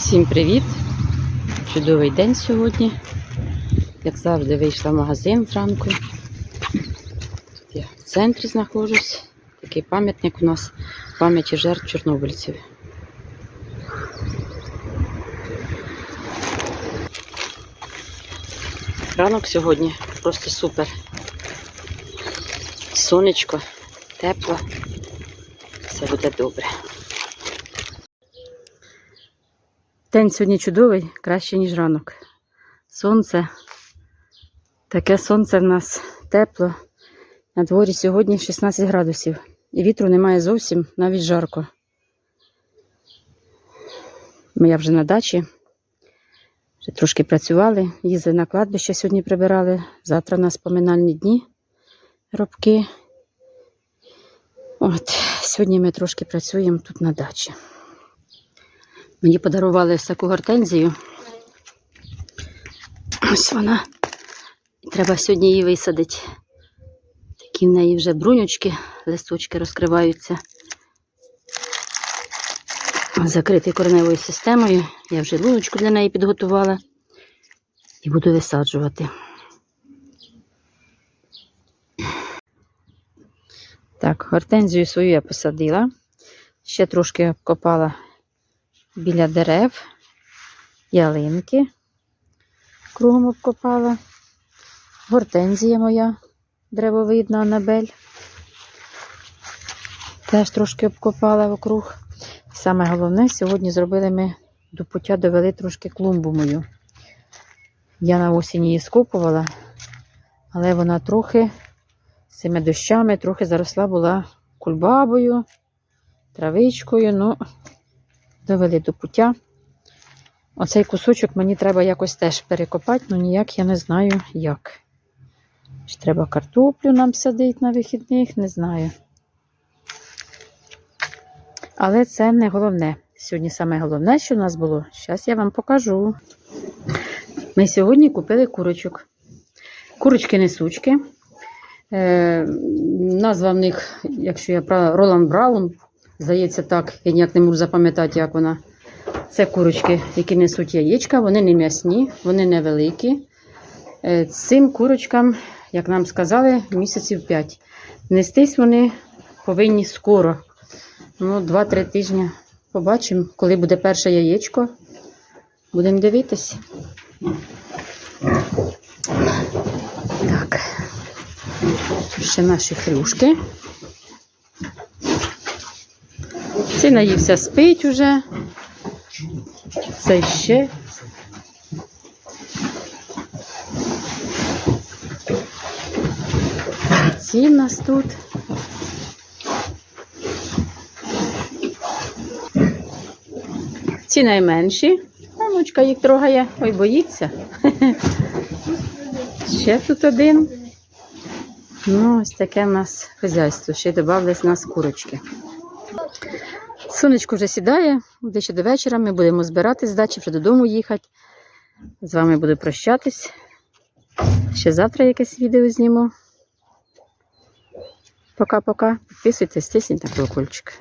Всім привіт! Чудовий день сьогодні. Як завжди, вийшла в магазин зранку. Я в центрі знаходжусь. Такий пам'ятник у нас пам'яті жертв чорнобильців. Ранок сьогодні просто супер. Сонечко, тепло. Все буде добре. День сьогодні чудовий, краще, ніж ранок. Сонце. Таке сонце в нас тепло. На дворі сьогодні 16 градусів. І вітру немає зовсім, навіть жарко. Ми вже на дачі. Вже трошки працювали, їздили на кладбище сьогодні прибирали. Завтра у нас поминальні дні, робки. От, сьогодні ми трошки працюємо тут на дачі. Мені подарували ось таку гортензію. Ось вона. Треба сьогодні її висадити. Такі в неї вже брунючки, листочки розкриваються. Закритий кореневою системою. Я вже луночку для неї підготувала і буду висаджувати. Так, гортензію свою я посадила. Ще трошки обкопала біля дерев, ялинки. Кругом обкопала. Гортензія моя древовидна Анабель. Теж трошки обкопала вокруг. Саме головне, сьогодні зробили ми до пуття довели трошки клумбу мою. Я на осінь її скопувала, але вона трохи цими дощами трохи заросла була кульбабою, травичкою. Ну, довели до пуття. Оцей кусочок мені треба якось теж перекопати, але ніяк я не знаю як. Чи треба картоплю нам садити на вихідних, не знаю. Але це не головне. Сьогодні саме головне, що в нас було, зараз я вам покажу. Ми сьогодні купили курочок. Курочки-несучки. Е, назва в них, якщо я правильно, Роланд Браун, здається так, я ніяк не можу запам'ятати, як вона. Це курочки, які несуть яєчка, вони не м'ясні, вони невеликі. Е, Цим курочкам, як нам сказали, місяців 5. Нестись вони повинні скоро. Ну, 2-3 тижні. Побачимо, коли буде перше яєчко. Будемо дивитись. Так. Ще наші хрюшки. Цей наївся спить уже. Це ще. Ці в нас тут. Ці найменші. Мамочка їх трогає. Ой, боїться. Ще тут один. Ну, ось таке в нас хазяйство. Ще додавались у нас курочки. Сонечко вже сідає, буде ще до вечора. Ми будемо збирати з дачі, вже додому їхати. З вами буду прощатись. Ще завтра якесь відео зніму. Пока-пока. Підписуйтесь, тисніть на колокольчик.